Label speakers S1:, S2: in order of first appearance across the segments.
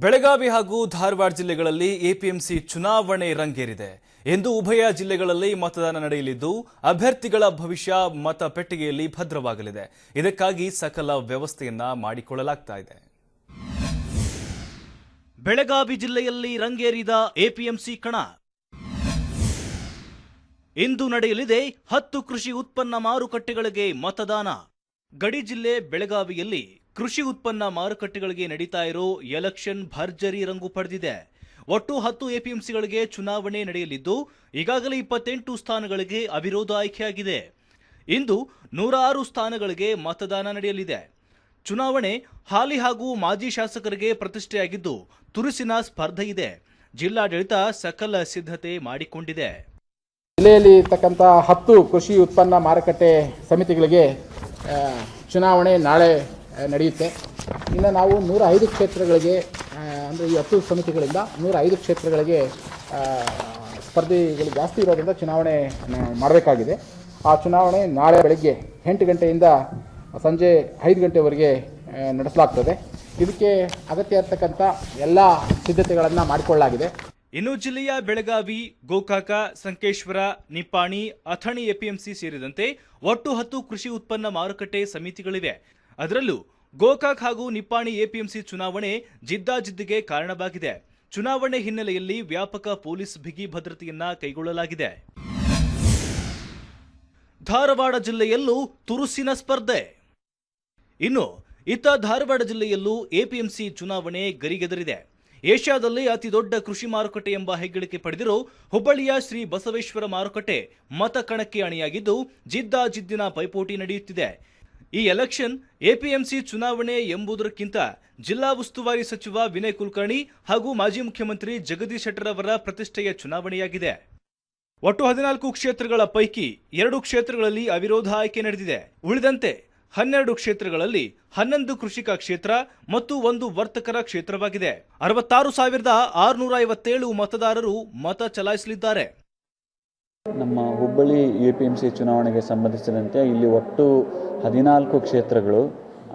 S1: ಬೆಳಗಾವಿ ಹಾಗೂ ಧಾರವಾಡ ಜಿಲ್ಲೆಗಳಲ್ಲಿ ಎಪಿಎಂಸಿ ಚುನಾವಣೆ ರಂಗೇರಿದೆ. ಎಂದು ಉಭಯ ಜಿಲ್ಲೆಗಳಲ್ಲಿ ಮತದಾನ ನಡೆಯಲಿದ್ದು, ಅಭ್ಯರ್ಥಿಗಳ ಭವಿಷ್ಯ ಮತ ಪೆಟ್ಟಿಗೆಯಲ್ಲಿ ಭದ್ರವಾಗಲಿದೆ. ಇದಕ್ಕಾಗಿ ಸಕಲ ವ್ಯವಸ್ಥೆಯನ್ನ ಮಾಡಿಕೊಳ್ಳಲಾಗ್ತಾ ಇದೆ.
S2: ಬೆಳಗಾವಿ ಜಿಲ್ಲೆಯಲ್ಲಿ ರಂಗೇರಿದ ಎಪಿಎಂಸಿ ಕಣ. ಇಂದು ನಡೆಯಲಿದೆ ಹತ್ತು ಕೃಷಿ ಉತ್ಪನ್ನ ಮಾರುಕಟ್ಟೆಗಳಿಗೆ ಮತದಾನ. ಗಡಿ ಜಿಲ್ಲೆ ಬೆಳಗಾವಿಯಲ್ಲಿ ಕೃಷಿ ಉತ್ಪನ್ನ ಮಾರುಕಟ್ಟೆಗಳಿಗೆ ನಡೀತಾ ಇರೋ ಎಲೆಕ್ಷನ್ ಭರ್ಜರಿ ರಂಗು ಪಡೆದಿದೆ. ಒಟ್ಟು ಹತ್ತು ಎಪಿಎಂಸಿಗಳಿಗೆ ಚುನಾವಣೆ ನಡೆಯಲಿದ್ದು, ಈಗಾಗಲೇ ಇಪ್ಪತ್ತೆಂಟು ಸ್ಥಾನಗಳಿಗೆ ಅವಿರೋಧ ಆಯ್ಕೆಯಾಗಿದೆ. ಇಂದು ನೂರಾರು ಸ್ಥಾನಗಳಿಗೆ ಮತದಾನ ನಡೆಯಲಿದೆ. ಚುನಾವಣೆ ಹಾಲಿ ಹಾಗೂ ಮಾಜಿ ಶಾಸಕರಿಗೆ ಪ್ರತಿಷ್ಠೆಯಾಗಿದ್ದು, ತುರುಸಿನ ಸ್ಪರ್ಧೆ ಇದೆ. ಜಿಲ್ಲಾಡಳಿತ ಸಕಲ ಸಿದ್ಧತೆ ಮಾಡಿಕೊಂಡಿದೆ.
S3: ಜಿಲ್ಲೆಯಲ್ಲಿ ಇರ್ತಕ್ಕಂಥ ಹತ್ತು ಕೃಷಿ ಉತ್ಪನ್ನ ಮಾರುಕಟ್ಟೆ ಸಮಿತಿಗಳಿಗೆ ಚುನಾವಣೆ ನಾಳೆ ನಡೆಯುತ್ತೆ. ಇನ್ನು ನಾವು ನೂರ ಐದು ಕ್ಷೇತ್ರಗಳಿಗೆ ಅಂದರೆ ಈ ಹತ್ತು ಸಮಿತಿಗಳಿಂದ ನೂರ ಐದು ಕ್ಷೇತ್ರಗಳಿಗೆ ಸ್ಪರ್ಧಿಗಳು ಜಾಸ್ತಿ ಇರೋದ್ರಿಂದ ಚುನಾವಣೆ ಮಾಡಬೇಕಾಗಿದೆ. ಆ ಚುನಾವಣೆ ನಾಳೆ ಬೆಳಗ್ಗೆ ಎಂಟು ಗಂಟೆಯಿಂದ ಸಂಜೆ ಐದು ಗಂಟೆವರೆಗೆ ನಡೆಸಲಾಗ್ತದೆ. ಇದಕ್ಕೆ ಅಗತ್ಯ ಇರತಕ್ಕಂಥ ಎಲ್ಲ ಸಿದ್ಧತೆಗಳನ್ನು ಮಾಡಿಕೊಳ್ಳಲಾಗಿದೆ.
S2: ಇನ್ನು ಜಿಲ್ಲೆಯ ಬೆಳಗಾವಿ, ಗೋಕಾಕ, ಸಂಕೇಶ್ವರ, ನಿಪ್ಪಾಣಿ, ಅಥಣಿ, ಎಪಿಎಂಸಿ ಸೇರಿದಂತೆ ಒಟ್ಟು ಹತ್ತು ಕೃಷಿ ಉತ್ಪನ್ನ ಮಾರುಕಟ್ಟೆ ಸಮಿತಿಗಳಿವೆ. ಅದರಲ್ಲೂ ಗೋಕಾಕ್ ಹಾಗೂ ನಿಪ್ಪಾಣಿ ಎಪಿಎಂಸಿ ಚುನಾವಣೆ ಜಿದ್ದಾಜಿದ್ದಿಗೆ ಕಾರಣವಾಗಿದೆ. ಚುನಾವಣೆ ಹಿನ್ನೆಲೆಯಲ್ಲಿ ವ್ಯಾಪಕ ಪೊಲೀಸ್ ಬಿಗಿ ಭದ್ರತೆಯನ್ನ ಕೈಗೊಳ್ಳಲಾಗಿದೆ. ಧಾರವಾಡ ಜಿಲ್ಲೆಯಲ್ಲೂ ತುರುಸಿನ ಸ್ಪರ್ಧೆ. ಇನ್ನು ಇತ್ತ ಧಾರವಾಡ ಜಿಲ್ಲೆಯಲ್ಲೂ ಎಪಿಎಂಸಿ ಚುನಾವಣೆ ಗರಿಗೆದರಿದೆ. ಏಷ್ಯಾದಲ್ಲಿ ಅತಿ ದೊಡ್ಡ ಕೃಷಿ ಮಾರುಕಟ್ಟೆ ಎಂಬ ಹೆಗ್ಗಳಿಕೆ ಪಡೆದಿರೋ ಹುಬ್ಬಳ್ಳಿಯ ಶ್ರೀ ಬಸವೇಶ್ವರ ಮಾರುಕಟ್ಟೆ ಮತ ಕಣಕ್ಕೆ ಅಣಿಯಾಗಿದ್ದು ಜಿದ್ದಾಜಿದ್ದಿನ ಪೈಪೋಟಿ ನಡೆಯುತ್ತಿದೆ. ಈ ಎಲೆಕ್ಷನ್ ಎಪಿಎಂಸಿ ಚುನಾವಣೆ ಎಂಬುದಕ್ಕಿಂತ ಜಿಲ್ಲಾ ಉಸ್ತುವಾರಿ ಸಚಿವ ವಿನಯ್ ಕುಲಕರ್ಣಿ ಹಾಗೂ ಮಾಜಿ ಮುಖ್ಯಮಂತ್ರಿ ಜಗದೀಶ್ ಶೆಟ್ಟರ್ ಅವರ ಪ್ರತಿಷ್ಠೆಯ ಚುನಾವಣೆಯಾಗಿದೆ. ಒಟ್ಟು ಹದಿನಾಲ್ಕು ಕ್ಷೇತ್ರಗಳ ಪೈಕಿ ಎರಡು ಕ್ಷೇತ್ರಗಳಲ್ಲಿ ಅವಿರೋಧ ಆಯ್ಕೆ ನಡೆದಿದೆ. ಉಳಿದಂತೆ ಹನ್ನೆರಡು ಕ್ಷೇತ್ರಗಳಲ್ಲಿ ಹನ್ನೊಂದು ಕೃಷಿಕ ಕ್ಷೇತ್ರ ಮತ್ತು ಒಂದು ವರ್ತಕರ ಕ್ಷೇತ್ರವಾಗಿದೆ. ಅರವತ್ತಾರು ಸಾವಿರದ ಆರುನೂರ ಐವತ್ತೇಳು ಮತದಾರರು ಮತ ಚಲಾಯಿಸಲಿದ್ದಾರೆ.
S4: ನಮ್ಮ Hubballi A P M C ಚುನಾವಣೆಗೆ ಸಂಬಂಧಿಸಿದಂತೆ ಇಲ್ಲಿ ಒಟ್ಟು ಹದಿನಾಲ್ಕು ಕ್ಷೇತ್ರಗಳು.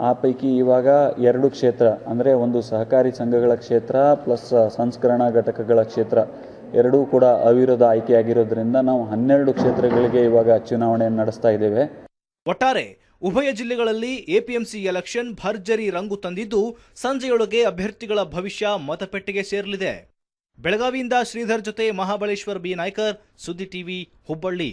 S4: ಆ ಪೈಕಿ ಇವಾಗ ಎರಡು ಕ್ಷೇತ್ರ, ಅಂದರೆ ಒಂದು ಸಹಕಾರಿ ಸಂಘಗಳ ಕ್ಷೇತ್ರ ಪ್ಲಸ್ ಸಂಸ್ಕರಣಾ ಘಟಕಗಳ ಕ್ಷೇತ್ರ. ಎರಡೂ ಕೂಡ ಅವಿರೋಧ ಆಯ್ಕೆಯಾಗಿರೋದ್ರಿಂದ ನಾವು ಹನ್ನೆರಡು ಕ್ಷೇತ್ರಗಳಿಗೆ ಇವಾಗ ಚುನಾವಣೆಯನ್ನು ನಡೆಸ್ತಾ ಇದ್ದೇವೆ.
S2: ಒಟ್ಟಾರೆ ಉಭಯ ಜಿಲ್ಲೆಗಳಲ್ಲಿ ಎಪಿಎಂಸಿ ಎಲೆಕ್ಷನ್ ಭರ್ಜರಿ ರಂಗು ತಂದಿದ್ದು, ಸಂಜೆಯೊಳಗೆ ಅಭ್ಯರ್ಥಿಗಳ ಭವಿಷ್ಯ ಮತಪೆಟ್ಟಿಗೆ ಸೇರಲಿದೆ. ಬೆಳಗಾವಿಯಿಂದ ಶ್ರೀಧರ್ ಜೊತೆ ಮಹಾಬಳೇಶ್ವರ್ ಬಿ ನಾಯ್ಕರ್ ಸುದ್ದಿ ಟಿವಿ ಹುಬ್ಬಳ್ಳಿ